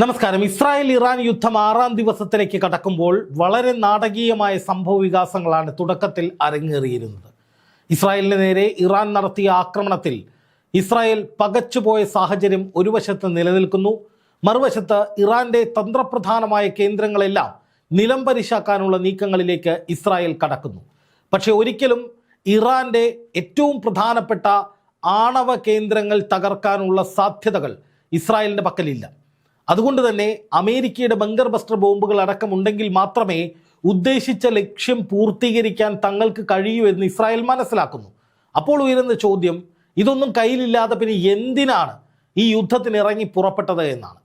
നമസ്കാരം. Israel Iran യുദ്ധം ആറാം ദിവസത്തിലേക്ക് കടക്കുമ്പോൾ വളരെ നാടകീയമായ സംഭവ വികാസങ്ങളാണ് തുടക്കത്തിൽ അരങ്ങേറിയിരുന്നത്. ഇസ്രായേലിന് നേരെ ഇറാൻ നടത്തിയ ആക്രമണത്തിൽ ഇസ്രായേൽ പകച്ചുപോയ സാഹചര്യം ഒരു വശത്ത് നിലനിൽക്കുന്നു. മറുവശത്ത് ഇറാന്റെ തന്ത്രപ്രധാനമായ കേന്ദ്രങ്ങളെല്ലാം നിലംപരിശാക്കാനുള്ള നീക്കങ്ങളിലേക്ക് ഇസ്രായേൽ കടക്കുന്നു. പക്ഷെ ഒരിക്കലും ഇറാന്റെ ഏറ്റവും പ്രധാനപ്പെട്ട ആണവ കേന്ദ്രങ്ങൾ തകർക്കാനുള്ള സാധ്യതകൾ ഇസ്രായേലിന്റെ പക്കലില്ല. അതുകൊണ്ട് തന്നെ അമേരിക്കയുടെ ബങ്കർ ബസ്റ്റർ ബോംബുകൾ അടക്കമുണ്ടെങ്കിൽ മാത്രമേ ഉദ്ദേശിച്ച ലക്ഷ്യം പൂർത്തീകരിക്കാൻ തങ്ങൾക്ക് കഴിയൂ എന്ന് ഇസ്രായേൽ മനസ്സിലാക്കുന്നു. അപ്പോൾ ഉയരുന്ന ചോദ്യം ഇതൊന്നും കയ്യിലില്ലാതെ പിന്നെ എന്തിനാണ് ഈ യുദ്ധത്തിന് ഇറങ്ങി പുറപ്പെട്ടത് എന്നാണ്.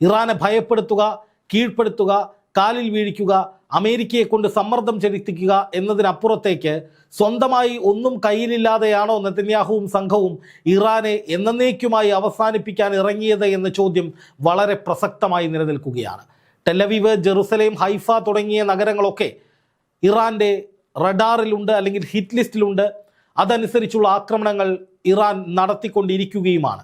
ഇറാനെ ഭയപ്പെടുത്തുക കീഴ്പ്പെടുത്തുക കാലിൽ വീഴിക്കുക അമേരിക്കയെ കൊണ്ട് സമ്മർദ്ദം ചെലുത്തിക്കുക എന്നതിനപ്പുറത്തേക്ക് സ്വന്തമായി ഒന്നും കയ്യിലില്ലാതെയാണോ നെതന്യാഹുവും സംഘവും ഇറാനെ എന്നേക്കുമായി അവസാനിപ്പിക്കാൻ ഇറങ്ങിയത് എന്ന ചോദ്യം വളരെ പ്രസക്തമായി നിലനിൽക്കുകയാണ്. ടെലവീവ് ജെറുസലേം ഹൈഫ തുടങ്ങിയ നഗരങ്ങളൊക്കെ ഇറാന്റെ റഡാറിലുണ്ട് അല്ലെങ്കിൽ ഹിറ്റ് ലിസ്റ്റിലുണ്ട്. അതനുസരിച്ചുള്ള ആക്രമണങ്ങൾ ഇറാൻ നടത്തിക്കൊണ്ടിരിക്കുകയുമാണ്.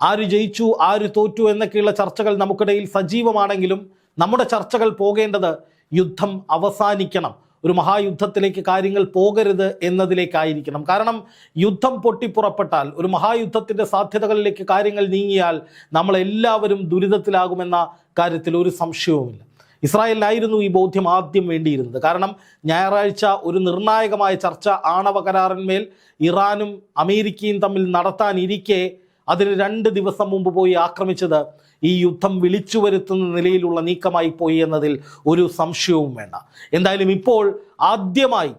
ആര് ജയിച്ചു ആര് തോറ്റു എന്നൊക്കെയുള്ള ചർച്ചകൾ നമുക്കിടയിൽ സജീവമാണെങ്കിലും നമ്മുടെ ചർച്ചകൾ പോകേണ്ടത് യുദ്ധം അവസാനിക്കണം. ഒരു മഹായുദ്ധത്തിലേക്ക് കാര്യങ്ങൾ പോകരുത് എന്നതിലേക്കായിരിക്കണം. കാരണം യുദ്ധം പൊട്ടിപ്പുറപ്പെട്ടാൽ ഒരു മഹായുദ്ധത്തിന്റെ സാധ്യതകളിലേക്ക് കാര്യങ്ങൾ നീങ്ങിയാൽ നമ്മളെല്ലാവരും ദുരിതത്തിലാകുമെന്ന കാര്യത്തിൽ ഒരു സംശയവുമില്ല. ഇസ്രായേലിനായിരുന്നു ഈ ബോധ്യം ആദ്യം വേണ്ടിയിരുന്നത്. കാരണം ഞായറാഴ്ച ഒരു നിർണായകമായ ചർച്ച ആണവ കരാറിന്മേൽ ഇറാനും അമേരിക്കയും തമ്മിൽ നടത്താനിരിക്കെ അതിന് രണ്ട് ദിവസം മുമ്പ് പോയി ആക്രമിച്ചത് ഈ യുദ്ധം വിളിച്ചു വരുത്തുന്ന നിലയിലുള്ള നീക്കമായി പോയി എന്നതിൽ ഒരു സംശയവും വേണ്ട. എന്തായാലും ഇപ്പോൾ ആദ്യമായി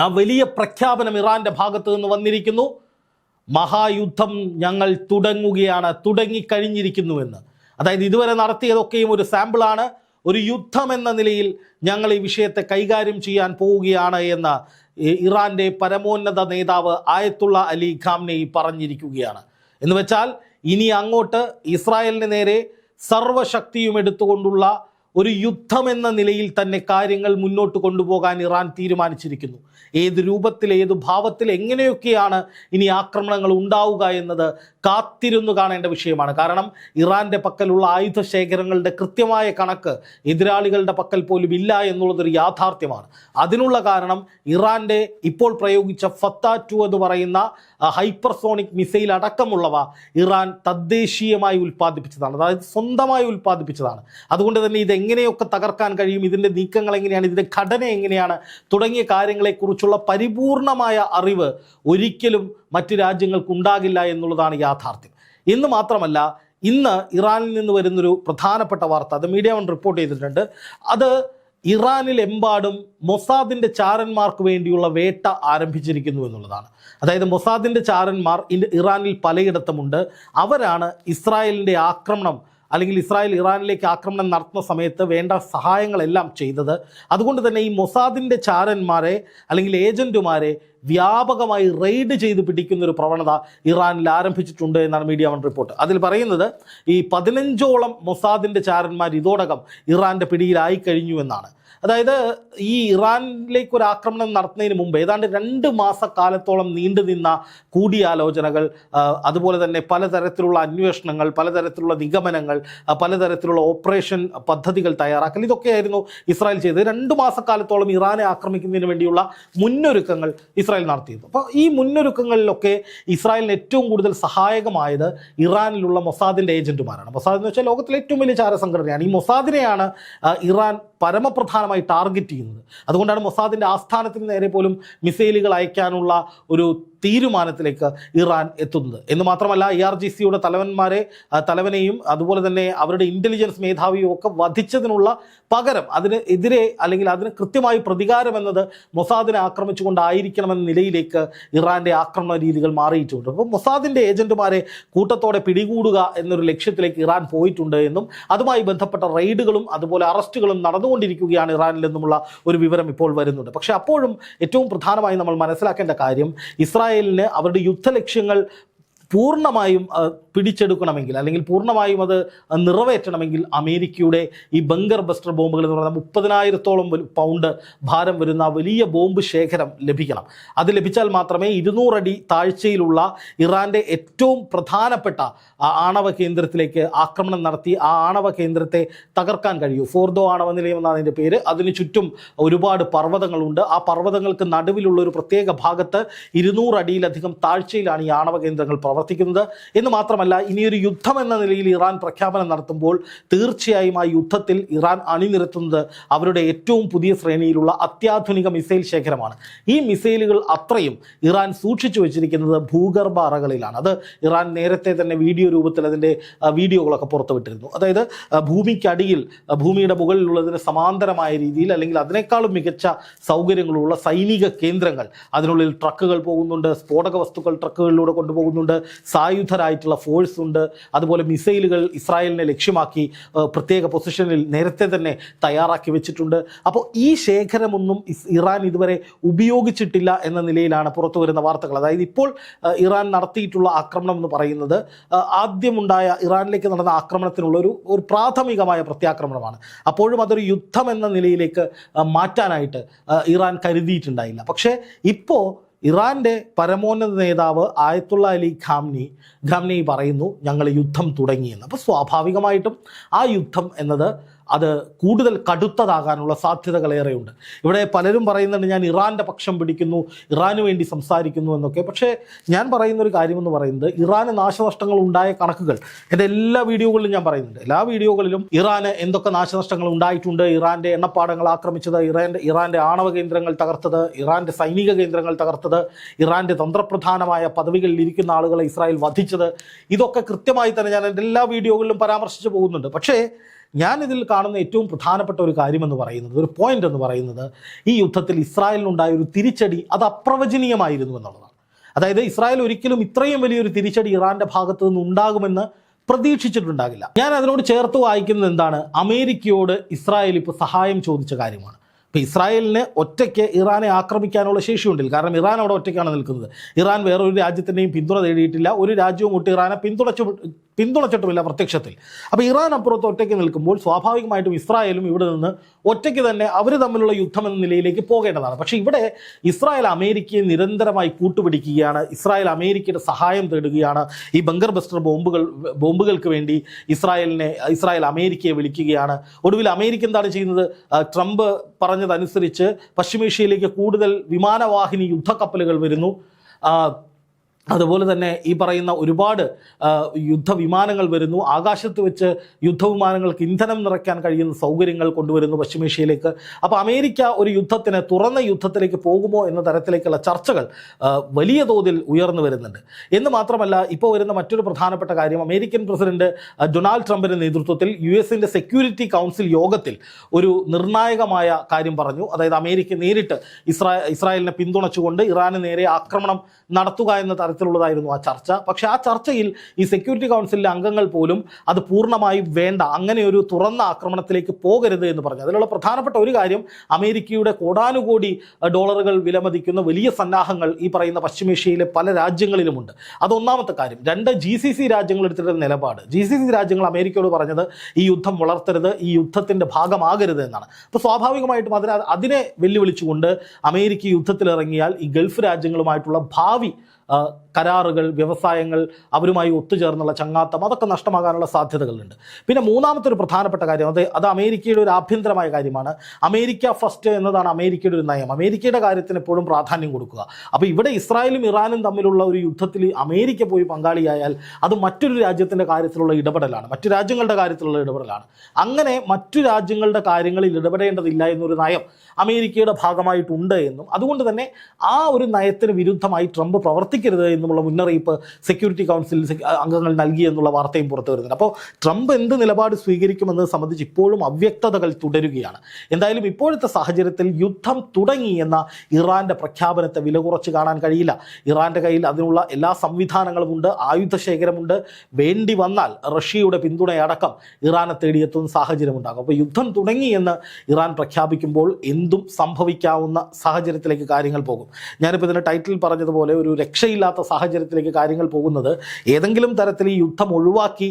ആ വലിയ പ്രഖ്യാപനം ഇറാന്റെ ഭാഗത്ത് നിന്ന് വന്നിരിക്കുന്നു. മഹായുദ്ധം ഞങ്ങൾ തുടങ്ങുകയാണ് തുടങ്ങിക്കഴിഞ്ഞിരിക്കുന്നുവെന്ന് അതായത് ഇതുവരെ നടത്തിയതൊക്കെയും ഒരു സാമ്പിളാണ്. ഒരു യുദ്ധം എന്ന നിലയിൽ ഞങ്ങൾ ഈ വിഷയത്തെ കൈകാര്യം ചെയ്യാൻ പോവുകയാണ് എന്ന് ഇറാന്റെ പരമോന്നത നേതാവ് ആയത്തുള്ള അലി ഖാംനെയി പറഞ്ഞിരിക്കുകയാണ്. എന്ന് വെച്ചാൽ ഇനി അങ്ങോട്ട് ഇസ്രായേലിന് നേരെ സർവശക്തിയും എടുത്തുകൊണ്ടുള്ള ഒരു യുദ്ധം എന്ന നിലയിൽ തന്നെ കാര്യങ്ങൾ മുന്നോട്ട് കൊണ്ടുപോകാൻ ഇറാൻ തീരുമാനിച്ചിരിക്കുന്നു. ഏത് രൂപത്തിൽ ഏത് ഭാവത്തിൽ എങ്ങനെയൊക്കെയാണ് ഇനി ആക്രമണങ്ങൾ ഉണ്ടാവുക എന്നത് കാത്തിരുന്നു കാണേണ്ട വിഷയമാണ്. കാരണം ഇറാന്റെ പക്കലുള്ള ആയുധ ശേഖരങ്ങളുടെ കൃത്യമായ കണക്ക് എതിരാളികളുടെ പക്കൽ പോലും ഇല്ല എന്നുള്ളതൊരു യാഥാർത്ഥ്യമാണ്. അതിനുള്ള കാരണം ഇറാന്റെ ഇപ്പോൾ പ്രയോഗിച്ച ഫത്ത ടു എന്ന് പറയുന്ന ഹൈപ്പർസോണിക് മിസൈൽ അടക്കമുള്ളവ ഇറാൻ തദ്ദേശീയമായി ഉൽപ്പാദിപ്പിച്ചതാണ്. അതായത് സ്വന്തമായി ഉൽപ്പാദിപ്പിച്ചതാണ്. അതുകൊണ്ട് തന്നെ ഇത് എങ്ങനെയൊക്കെ തകർക്കാൻ കഴിയും? ഇതിന്റെ നീക്കങ്ങൾ എങ്ങനെയാണ്? ഇതിന്റെ ഘടന എങ്ങനെയാണ്? തുടങ്ങിയ കാര്യങ്ങളെക്കുറിച്ചുള്ള പരിപൂർണമായ അറിവ് ഒരിക്കലും മറ്റ് രാജ്യങ്ങൾക്ക് ഉണ്ടാകില്ല എന്നുള്ളതാണ് യാഥാർത്ഥ്യം. എന്ന് മാത്രമല്ല ഇന്ന് ഇറാനിൽ നിന്ന് വരുന്നൊരു പ്രധാനപ്പെട്ട വാർത്ത അത് മീഡിയ വൺ റിപ്പോർട്ട് ചെയ്തിട്ടുണ്ട്. അത് ഇറാനിലെമ്പാടും മൊസാദിന്റെ ചാരന്മാർക്ക് വേണ്ടിയുള്ള വേട്ട ആരംഭിച്ചിരിക്കുന്നു എന്നുള്ളതാണ്. അതായത് മൊസാദിന്റെ ചാരന്മാർ ഇറാനിൽ പലയിടത്തുമുണ്ട്. അവരാണ് ഇസ്രായേലിന്റെ ആക്രമണം അല്ലെങ്കിൽ ഇസ്രായേൽ ഇറാനിലേക്ക് ആക്രമണം നടത്തുന്ന സമയത്ത് വേണ്ട സഹായങ്ങളെല്ലാം ചെയ്തത്. അതുകൊണ്ട് തന്നെ ഈ മൊസാദിന്റെ ചാരന്മാരെ അല്ലെങ്കിൽ ഏജന്റുമാരെ വ്യാപകമായി റെയ്ഡ് ചെയ്ത് പിടിക്കുന്ന ഒരു പ്രവണത ഇറാനിൽ ആരംഭിച്ചിട്ടുണ്ട് എന്നാണ് മീഡിയ വൺ റിപ്പോർട്ട്. അതിൽ പറയുന്നത് ഈ പതിനഞ്ചോളം മൊസാദിന്റെ ചാരന്മാർ ഇതോടകം ഇറാന്റെ പിടിയിലായി കഴിഞ്ഞു എന്നാണ്. അതായത് ഈ ഇറാനിലേക്ക് ഒരു ആക്രമണം നടത്തുന്നതിന് മുമ്പ് ഏതാണ്ട് രണ്ട് മാസക്കാലത്തോളം നീണ്ടു നിന്ന കൂടിയാലോചനകൾ അതുപോലെ തന്നെ പലതരത്തിലുള്ള അന്വേഷണങ്ങൾ പലതരത്തിലുള്ള നിഗമനങ്ങൾ പലതരത്തിലുള്ള ഓപ്പറേഷൻ പദ്ധതികൾ തയ്യാറാക്കൽ ഇതൊക്കെയായിരുന്നു ഇസ്രായേൽ ചെയ്തത്. രണ്ട് മാസക്കാലത്തോളം ഇറാനെ ആക്രമിക്കുന്നതിന് വേണ്ടിയുള്ള മുന്നൊരുക്കങ്ങൾ ഇസ്രായേൽ നടത്തിയത് അപ്പോൾ ഈ മുന്നൊരുക്കങ്ങളിലൊക്കെ ഇസ്രായേലിന് ഏറ്റവും കൂടുതൽ സഹായകമായത് ഇറാനിലുള്ള മൊസാദിന്റെ ഏജന്റുമാരാണ്. മൊസാദ് എന്ന് വെച്ചാൽ ലോകത്തിലെ ഏറ്റവും വലിയ ചാരസംഘടനയാണ്. ഈ മൊസാദിനെയാണ് ഇറാൻ ഇറാൻ പരമപ്രധാനമായി ടാർഗറ്റ് ചെയ്യുന്നത്. അതുകൊണ്ടാണ് മൊസാദിന്റെ ആസ്ഥാനത്തിന് നേരെ പോലും മിസൈലുകൾ അയക്കാനുള്ള ഒരു തീരുമാനത്തിലേക്ക് ഇറാൻ എത്തുന്നത്. എന്ന് മാത്രമല്ല ഇ ആർ ജി സിയുടെ തലവന്മാരെ തലവനെയും അതുപോലെ തന്നെ അവരുടെ ഇന്റലിജൻസ് മേധാവിയും ഒക്കെ വധിച്ചതിനുള്ള പകരം അതിന് എതിരെ അല്ലെങ്കിൽ അതിന് കൃത്യമായി പ്രതികാരം എന്നത് മൊസാദിനെ ആക്രമിച്ചുകൊണ്ടായിരിക്കണമെന്ന നിലയിലേക്ക് ഇറാന്റെ ആക്രമണ രീതികൾ മാറിയിട്ടുണ്ട്. അപ്പോൾ മൊസാദിന്റെ ഏജന്റുമാരെ കൂട്ടത്തോടെ പിടികൂടുക എന്നൊരു ലക്ഷ്യത്തിലേക്ക് ഇറാൻ പോയിട്ടുണ്ട് എന്നും അതുമായി ബന്ധപ്പെട്ട റെയ്ഡുകളും അതുപോലെ അറസ്റ്റുകളും നടന്നുകൊണ്ടിരിക്കുകയാണ് ഇറാനിൽ നിന്നുമുള്ള ഒരു വിവരം ഇപ്പോൾ വരുന്നുണ്ട്. പക്ഷേ അപ്പോഴും ഏറ്റവും പ്രധാനമായി നമ്മൾ മനസ്സിലാക്കേണ്ട കാര്യം ഇസ്രായേലിന് അവരുടെ യുദ്ധ ലക്ഷ്യങ്ങൾ പൂർണമായും പിടിച്ചെടുക്കണമെങ്കിൽ അല്ലെങ്കിൽ പൂർണമായും അത് നിറവേറ്റണമെങ്കിൽ അമേരിക്കയുടെ ഈ ബങ്കർ ബസ്റ്റർ ബോംബുകൾ എന്ന് പറയുന്ന മുപ്പതിനായിരത്തോളം പൗണ്ട് ഭാരം വരുന്ന വലിയ ബോംബ് ശേഖരം ലഭിക്കണം. അത് ലഭിച്ചാൽ മാത്രമേ ഇരുന്നൂറടി താഴ്ചയിലുള്ള ഇറാന്റെ ഏറ്റവും പ്രധാനപ്പെട്ട ആണവ കേന്ദ്രത്തിലേക്ക് ആക്രമണം നടത്തി ആ ആണവ കേന്ദ്രത്തെ തകർക്കാൻ കഴിയൂ. ഫോർദോ ആണവ നിലയം എന്നാണ് അതിന്റെ പേര്. അതിന് ചുറ്റും ഒരുപാട് പർവതങ്ങളുണ്ട്. ആ പർവതങ്ങൾക്ക് നടുവിലുള്ള ഒരു പ്രത്യേക ഭാഗത്ത് ഇരുന്നൂറടിയിലധികം താഴ്ചയിലാണ് ഈ ആണവ കേന്ദ്രങ്ങൾ പ്രവർത്തിക്കുന്നത്. എന്ന് മാത്രമല്ല ഇനിയൊരു യുദ്ധം എന്ന നിലയിൽ ഇറാൻ പ്രഖ്യാപനം നടത്തുമ്പോൾ തീർച്ചയായും ആ യുദ്ധത്തിൽ ഇറാൻ അണിനിരത്തുന്നത് അവരുടെ ഏറ്റവും പുതിയ ശ്രേണിയിലുള്ള അത്യാധുനിക മിസൈൽ ശേഖരമാണ്. ഈ മിസൈലുകൾ അത്രയും ഇറാൻ സൂക്ഷിച്ചു വെച്ചിരിക്കുന്നത് ഭൂഗർഭ അറകളിലാണ്. അത് ഇറാൻ നേരത്തെ തന്നെ വീഡിയോ രൂപത്തിൽ അതിന്റെ വീഡിയോകളൊക്കെ പുറത്തുവിട്ടിരുന്നു. അതായത് ഭൂമിക്കടിയിൽ ഭൂമിയുടെ മുകളിലുള്ളതിന് സമാന്തരമായ രീതിയിൽ അല്ലെങ്കിൽ അതിനേക്കാളും മികച്ച സൗകര്യങ്ങളുള്ള സൈനിക കേന്ദ്രങ്ങൾ അതിനുള്ളിൽ ട്രക്കുകൾ പോകുന്നുണ്ട് സ്ഫോടക വസ്തുക്കൾ ട്രക്കുകളിലൂടെ കൊണ്ടുപോകുന്നുണ്ട് സായുധരായിട്ടുള്ള ഫോഴ്സ് ഉണ്ട്. അതുപോലെ മിസൈലുകൾ ഇസ്രായേലിനെ ലക്ഷ്യമാക്കി പ്രത്യേക പൊസിഷനിൽ നേരത്തെ തന്നെ തയ്യാറാക്കി വെച്ചിട്ടുണ്ട്. അപ്പോൾ ഈ ശേഖരമൊന്നും ഇറാൻ ഇതുവരെ ഉപയോഗിച്ചിട്ടില്ല എന്ന നിലയിലാണ് പുറത്തു വരുന്ന വാർത്തകൾ. അതായത് ഇപ്പോൾ ഇറാൻ നടത്തിയിട്ടുള്ള ആക്രമണം എന്ന് പറയുന്നത് ആദ്യമുണ്ടായ ഇറാനിലേക്ക് നടന്ന ആക്രമണത്തിനുള്ള ഒരു ഒരു പ്രാഥമികമായ പ്രത്യാക്രമണമാണ്. അപ്പോഴും അതൊരു യുദ്ധം എന്ന നിലയിലേക്ക് മാറ്റാനായിട്ട് ഇറാൻ കരുതിയിട്ടുണ്ടായില്ല. പക്ഷേ ഇപ്പോൾ ഇറാന്റെ പരമോന്നത നേതാവ് ആയത്തുള്ള അലി ഖാംനി ഖാംനി പറയുന്നു ഞങ്ങൾ യുദ്ധം തുടങ്ങിയെന്ന്. അപ്പോൾ സ്വാഭാവികമായിട്ടും ആ യുദ്ധം എന്നത് അത് കൂടുതൽ കടുത്തതാകാനുള്ള സാധ്യതകളേറെയുണ്ട് ഇവിടെ പലരും പറയുന്നുണ്ട് ഞാൻ ഇറാന്റെ പക്ഷം പിടിക്കുന്നു ഇറാന് വേണ്ടി സംസാരിക്കുന്നു എന്നൊക്കെ. പക്ഷേ ഞാൻ പറയുന്ന ഒരു കാര്യമെന്ന് പറയുന്നത് ഇറാന് നാശനഷ്ടങ്ങൾ ഉണ്ടായ കണക്കുകൾ. എന്റെ എല്ലാ വീഡിയോകളിലും ഞാൻ പറയുന്നുണ്ട്. എല്ലാ വീഡിയോകളിലും ഇറാന് എന്തൊക്കെ നാശനഷ്ടങ്ങൾ ഉണ്ടായിട്ടുണ്ട് ഇറാന്റെ എണ്ണപ്പാടങ്ങൾ ആക്രമിച്ചത് ഇറാന്റെ ഇറാന്റെ ആണവ കേന്ദ്രങ്ങൾ തകർത്തത് ഇറാന്റെ സൈനിക കേന്ദ്രങ്ങൾ തകർത്തത് ഇറാന്റെ തന്ത്രപ്രധാനമായ പദവികളിൽ ഇരിക്കുന്ന ആളുകളെ ഇസ്രായേൽ വധിച്ചത്. ഇതൊക്കെ കൃത്യമായി തന്നെ ഞാൻ എന്റെ എല്ലാ വീഡിയോകളിലും പരാമർശിച്ചു പോകുന്നുണ്ട്. പക്ഷേ ഞാൻ ഇതിൽ കാണുന്ന ഏറ്റവും പ്രധാനപ്പെട്ട ഒരു കാര്യമെന്ന് പറയുന്നത് ഒരു പോയിന്റ് എന്ന് പറയുന്നത് ഈ യുദ്ധത്തിൽ ഇസ്രായേലിനുണ്ടായ ഒരു തിരിച്ചടി അത് അപ്രവചനീയമായിരുന്നു എന്നുള്ളതാണ്. അതായത് ഇസ്രായേൽ ഒരിക്കലും ഇത്രയും വലിയൊരു തിരിച്ചടി ഇറാന്റെ ഭാഗത്തു നിന്ന് ഉണ്ടാകുമെന്ന് പ്രതീക്ഷിച്ചിട്ടുണ്ടാകില്ല. ഞാൻ അതിനോട് ചേർത്ത് വായിക്കുന്നത് എന്താണ്? അമേരിക്കയോട് ഇസ്രായേൽ ഇപ്പോൾ സഹായം ചോദിച്ച കാര്യമാണ്. ഇപ്പോൾ ഇസ്രായേലിന് ഒറ്റയ്ക്ക് ഇറാനെ ആക്രമിക്കാനുള്ള ശേഷിയുണ്ടില്ല. കാരണം ഇറാൻ അവിടെ ഒറ്റയ്ക്കാണ് നിൽക്കുന്നത്. ഇറാൻ വേറൊരു രാജ്യത്തിന്റെയും പിന്തുണ തേടിയിട്ടില്ല. ഒരു രാജ്യവും ഒട്ട് ഇറാനെ പിന്തുണച്ചു പിന്തുണച്ചിട്ടുമില്ല പ്രത്യക്ഷത്തിൽ. അപ്പോൾ ഇറാൻ അപ്പുറത്ത് ഒറ്റയ്ക്ക് നിൽക്കുമ്പോൾ സ്വാഭാവികമായിട്ടും ഇസ്രായേലും ഇവിടെ നിന്ന് ഒറ്റയ്ക്ക് തന്നെ അവർ തമ്മിലുള്ള യുദ്ധം എന്ന നിലയിലേക്ക് പോകേണ്ടതാണ്. പക്ഷേ ഇവിടെ ഇസ്രായേൽ അമേരിക്കയെ നിരന്തരമായി കൂട്ടുപിടിക്കുകയാണ്. ഇസ്രായേൽ അമേരിക്കയുടെ സഹായം തേടുകയാണ്. ഈ ബങ്കർ ബസ്റ്റർ ബോംബുകൾ ബോംബുകൾക്ക് വേണ്ടി ഇസ്രായേലിനെ ഇസ്രായേൽ അമേരിക്കയെ വിളിക്കുകയാണ്. ഒടുവിൽ അമേരിക്ക എന്താണ് ചെയ്യുന്നത്? ട്രംപ് ട്രംപ് പറഞ്ഞതനുസരിച്ച് പശ്ചിമേഷ്യയിലേക്ക് കൂടുതൽ വിമാനവാഹിനി യുദ്ധക്കപ്പലുകൾ വരുന്നു. അതുപോലെ തന്നെ ഈ പറയുന്ന ഒരുപാട് യുദ്ധവിമാനങ്ങൾ വരുന്നു. ആകാശത്ത് വെച്ച് യുദ്ധവിമാനങ്ങൾക്ക് ഇന്ധനം നിറയ്ക്കാൻ കഴിയുന്ന സൗകര്യങ്ങൾ കൊണ്ടുവരുന്നു പശ്ചിമേഷ്യയിലേക്ക്. അപ്പോൾ അമേരിക്ക ഒരു യുദ്ധത്തിന് തുറന്ന യുദ്ധത്തിലേക്ക് പോകുമോ എന്ന തരത്തിലേക്കുള്ള ചർച്ചകൾ വലിയ തോതിൽ ഉയർന്നു വരുന്നുണ്ട്. എന്ന് മാത്രമല്ല ഇപ്പോൾ വരുന്ന മറ്റൊരു പ്രധാനപ്പെട്ട കാര്യം അമേരിക്കൻ പ്രസിഡന്റ് ഡൊണാൾഡ് ട്രംപിന്റെ നേതൃത്വത്തിൽ യു എസിന്റെ സെക്യൂരിറ്റി കൗൺസിൽ യോഗത്തിൽ ഒരു നിർണായകമായ കാര്യം പറഞ്ഞു. അതായത് അമേരിക്ക നേരിട്ട് ഇസ്രായേൽ ഇസ്രായേലിനെ പിന്തുണച്ചുകൊണ്ട് ഇറാന് നേരെ ആക്രമണം നടത്തുക എന്ന തരത്തിലുള്ളതായിരുന്നു ആ ചർച്ച. പക്ഷേ ആ ചർച്ചയിൽ ഈ സെക്യൂരിറ്റി കൗൺസിലിലെ അംഗങ്ങൾ പോലും അത് പൂർണമായും വേണ്ട അങ്ങനെ ഒരു തുറന്ന ആക്രമണത്തിലേക്ക് പോകരുത് എന്ന് പറഞ്ഞു. അതിലുള്ള പ്രധാനപ്പെട്ട ഒരു കാര്യം അമേരിക്കയുടെ കോടാനുകോടി ഡോളറുകൾ വിലമതിക്കുന്ന വലിയ സന്നാഹങ്ങൾ ഈ പറയുന്ന പശ്ചിമേഷ്യയിലെ പല രാജ്യങ്ങളിലുമുണ്ട്. അതൊന്നാമത്തെ കാര്യം രണ്ട് ജി സി സി രാജ്യങ്ങൾ എടുത്തിട്ടുള്ള നിലപാട്. ജി സി സി രാജ്യങ്ങൾ അമേരിക്കയോട് പറഞ്ഞത് ഈ യുദ്ധം വളർത്തരുത് ഈ യുദ്ധത്തിന്റെ ഭാഗമാകരുത് എന്നാണ്. അപ്പോൾ സ്വാഭാവികമായിട്ടും അതിനെ അതിനെ വെല്ലുവിളിച്ചുകൊണ്ട് അമേരിക്ക യുദ്ധത്തിലിറങ്ങിയാൽ ഈ ഗൾഫ് രാജ്യങ്ങളുമായിട്ടുള്ള ഭാവി കരാറുകൾ വ്യവസായങ്ങൾ അവരുമായി ഒത്തുചേർന്നുള്ള ചങ്ങാത്തം അതൊക്കെ നഷ്ടമാകാനുള്ള സാധ്യതകളുണ്ട്. പിന്നെ മൂന്നാമത്തെ ഒരു പ്രധാനപ്പെട്ട കാര്യം അത് അത് അമേരിക്കയുടെ ഒരു ആഭ്യന്തരമായ കാര്യമാണ്. അമേരിക്ക ഫസ്റ്റ് എന്നതാണ് അമേരിക്കയുടെ ഒരു നയം. അമേരിക്കയുടെ കാര്യത്തിന് എപ്പോഴും പ്രാധാന്യം കൊടുക്കുക. അപ്പോൾ ഇവിടെ ഇസ്രായേലും ഇറാനും തമ്മിലുള്ള ഒരു യുദ്ധത്തിൽ അമേരിക്ക പോയി പങ്കാളിയായാൽ അത് മറ്റൊരു രാജ്യത്തിന്റെ കാര്യത്തിലുള്ള ഇടപെടലാണ്. മറ്റു രാജ്യങ്ങളുടെ കാര്യത്തിലുള്ള ഇടപെടലാണ്. അങ്ങനെ മറ്റു രാജ്യങ്ങളുടെ കാര്യങ്ങളിൽ ഇടപെടേണ്ടതില്ല എന്നൊരു നയം അമേരിക്കയുടെ ഭാഗമായിട്ടുണ്ട് എന്നും അതുകൊണ്ട് തന്നെ ആ ഒരു നയത്തിന് വിരുദ്ധമായി ട്രംപ് പ്രവർത്തിക്കരുത് എന്നുള്ള മുന്നറിയിപ്പ് സെക്യൂരിറ്റി കൗൺസിൽ അംഗങ്ങൾ നൽകി എന്നുള്ള വാർത്തയും പുറത്തു വരുന്നുണ്ട്. അപ്പോൾ ട്രംപ് എന്ത് നിലപാട് സ്വീകരിക്കുമെന്നത് സംബന്ധിച്ച് ഇപ്പോഴും അവ്യക്തതകൾ തുടരുകയാണ്. എന്തായാലും ഇപ്പോഴത്തെ സാഹചര്യത്തിൽ യുദ്ധം തുടങ്ങി എന്ന ഇറാന്റെ പ്രഖ്യാപനത്തെ വില കുറച്ച് കാണാൻ കഴിയില്ല. ഇറാന്റെ കയ്യിൽ അതിനുള്ള എല്ലാ സംവിധാനങ്ങളും സംവിധാനങ്ങളുമുണ്ട് ആയുധശേഖരമുണ്ട് വേണ്ടി വന്നാൽ റഷ്യയുടെ പിന്തുണയടക്കം ഇറാനെ തേടിയെത്തുന്ന സാഹചര്യമുണ്ടാകും അപ്പോൾ യുദ്ധം തുടങ്ങി എന്ന് ഇറാൻ പ്രഖ്യാപിക്കുമ്പോൾ എന്തും സംഭവിക്കാവുന്ന സാഹചര്യത്തിലേക്ക് കാര്യങ്ങൾ പോകും. ഞാനിപ്പോൾ ഇതിന്റെ ടൈറ്റിൽ പറഞ്ഞതുപോലെ ഒരു രക്ഷ രക്ഷയില്ലാത്ത സാഹചര്യത്തിലേക്ക് കാര്യങ്ങൾ പോകുന്നത് ഏതെങ്കിലും തരത്തിൽ ഈ യുദ്ധം ഒഴിവാക്കി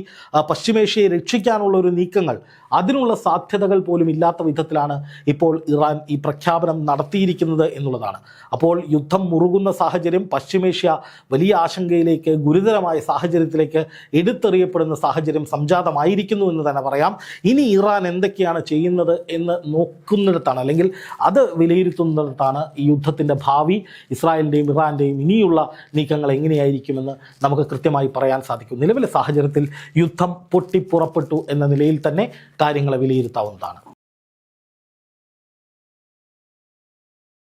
പശ്ചിമേഷ്യയെ രക്ഷിക്കാനുള്ള ഒരു നീക്കങ്ങൾ അതിനുള്ള സാധ്യതകൾ പോലും ഇല്ലാത്ത വിധത്തിലാണ് ഇപ്പോൾ ഇറാൻ ഈ പ്രഖ്യാപനം നടത്തിയിരിക്കുന്നത് എന്നുള്ളതാണ്. അപ്പോൾ യുദ്ധം മുറുകുന്ന സാഹചര്യം പശ്ചിമേഷ്യ വലിയ ആശങ്കയിലേക്ക് ഗുരുതരമായ സാഹചര്യത്തിലേക്ക് എടുത്തെറിയപ്പെടുന്ന സാഹചര്യം സംജാതമായിരിക്കുന്നു എന്ന് തന്നെ പറയാം. ഇനി ഇറാൻ എന്തൊക്കെയാണ് ചെയ്യുന്നത് എന്ന് നോക്കുന്നിടത്താണ് അല്ലെങ്കിൽ അത് വിലയിരുത്തുന്നിടത്താണ് ഈ യുദ്ധത്തിന്റെ ഭാവി. ഇസ്രായേലിന്റെയും ഇറാന്റെയും ഇനിയുള്ള നീക്കങ്ങൾ എങ്ങനെയായിരിക്കുമെന്ന് നമുക്ക് കൃത്യമായി പറയാൻ സാധിക്കും. നിലവിലെ സാഹചര്യത്തിൽ യുദ്ധം പൊട്ടിപ്പുറപ്പെട്ടു എന്ന നിലയിൽ തന്നെ കാര്യങ്ങളെ വിലയിരുത്താവുന്നതാണ്.